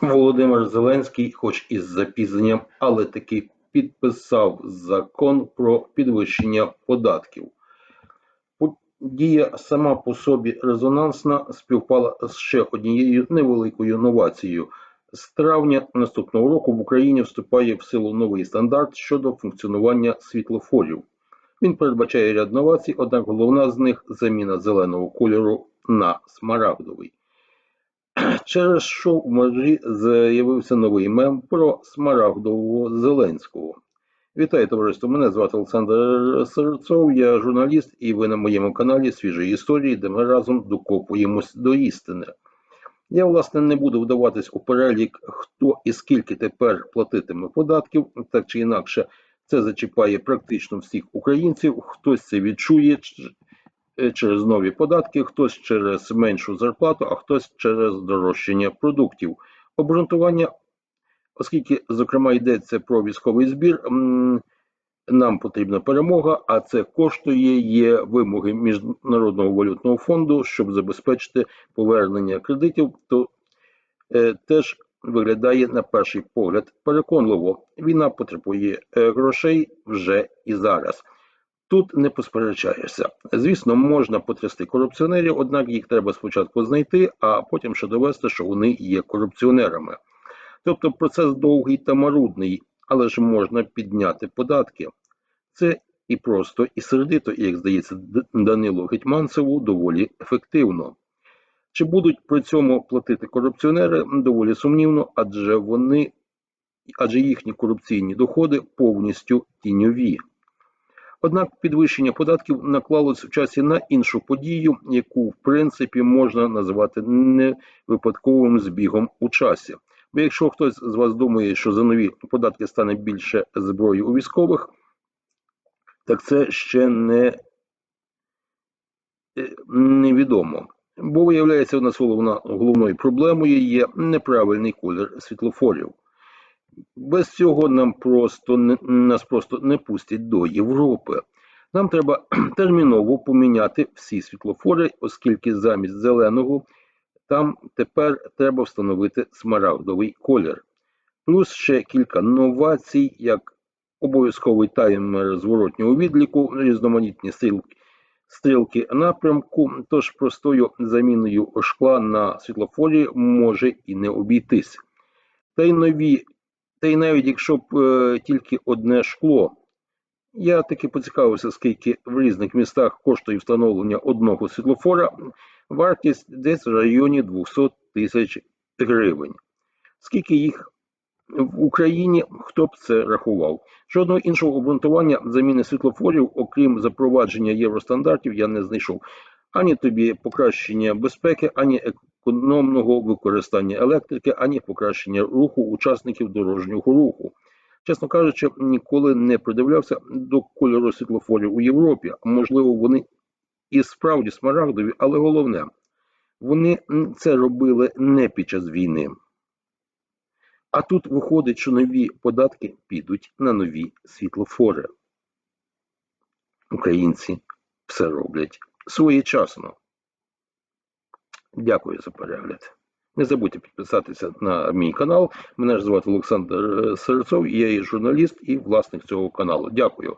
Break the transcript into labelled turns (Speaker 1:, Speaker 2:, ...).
Speaker 1: Володимир Зеленський, хоч із запізненням, але таки підписав закон про підвищення податків. Подія сама по собі резонансна співпала з ще однією невеликою новацією. З травня наступного року в Україні вступає в силу новий стандарт щодо функціонування світлофорів. Він передбачає ряд новацій, однак головна з них заміна зеленого кольору на смарагдовий. Через що в мережі з'явився новий мем про смарагдового Зеленського. Вітаю товариство! Мене звати Олександр Серцов, я журналіст, і ви на моєму каналі Свіжі історії, де ми разом докопуємось до істини. Я, власне, не буду вдаватись у перелік, хто і скільки тепер платитиме податків, так чи інакше, це зачіпає практично всіх українців. Хтось це відчує через нові податки, хтось через меншу зарплату, а хтось через здорожчання продуктів. Обґрунтування, оскільки, зокрема, йдеться про військовий збір, нам потрібна перемога, а це коштує є вимоги Міжнародного валютного фонду, щоб забезпечити повернення кредитів, то е, теж виглядає на перший погляд переконливо. Війна потребує е, грошей вже і зараз. Тут не посперечаєшся. Звісно, можна потрясти корупціонерів, однак їх треба спочатку знайти, а потім ще довести, що вони є корупціонерами. Тобто процес довгий та марудний, але ж можна підняти податки. Це і просто, і сердито, і, як здається, Данилу Гетьманцеву доволі ефективно. Чи будуть при цьому платити корупціонери доволі сумнівно, адже вони, адже їхні корупційні доходи повністю тіньові. Однак підвищення податків наклалось в часі на іншу подію, яку в принципі можна назвати невипадковим збігом у часі. Бо якщо хтось з вас думає, що за нові податки стане більше зброї у військових, так це ще не е, невідомо. Бо виявляється, у нас головною проблемою є неправильний колір світлофорів. Без цього нам просто нас просто не пустять до Європи. Нам треба терміново поміняти всі світлофори, оскільки замість зеленого там тепер треба встановити смарагдовий колір. Плюс ще кілька новацій, як обов'язковий таймер зворотнього відліку, різноманітні стрілки, стрілки напрямку, тож простою заміною шкла на світлофорі може і не обійтись. Та й нові, та й навіть якщо б е, тільки одне шкло. Я таки поцікавився, скільки в різних містах коштує встановлення одного світлофора. Вартість десь в районі 200 тисяч гривень. Скільки їх в Україні, хто б це рахував? Жодного іншого обґрунтування заміни світлофорів, окрім запровадження євростандартів, я не знайшов. Ані тобі покращення безпеки, ані економного використання електрики, ані покращення руху учасників дорожнього руху. Чесно кажучи, ніколи не придивлявся до кольору світлофорів у Європі. Можливо, вони і справді смарагдові, але головне, вони це робили не під час війни. А тут виходить, що нові податки підуть на нові світлофори. Українці все роблять своєчасно. Дякую за перегляд. Не забудьте підписатися на мій канал. Мене ж звати Олександр е, Серцов, я є журналіст і власник цього каналу. Дякую.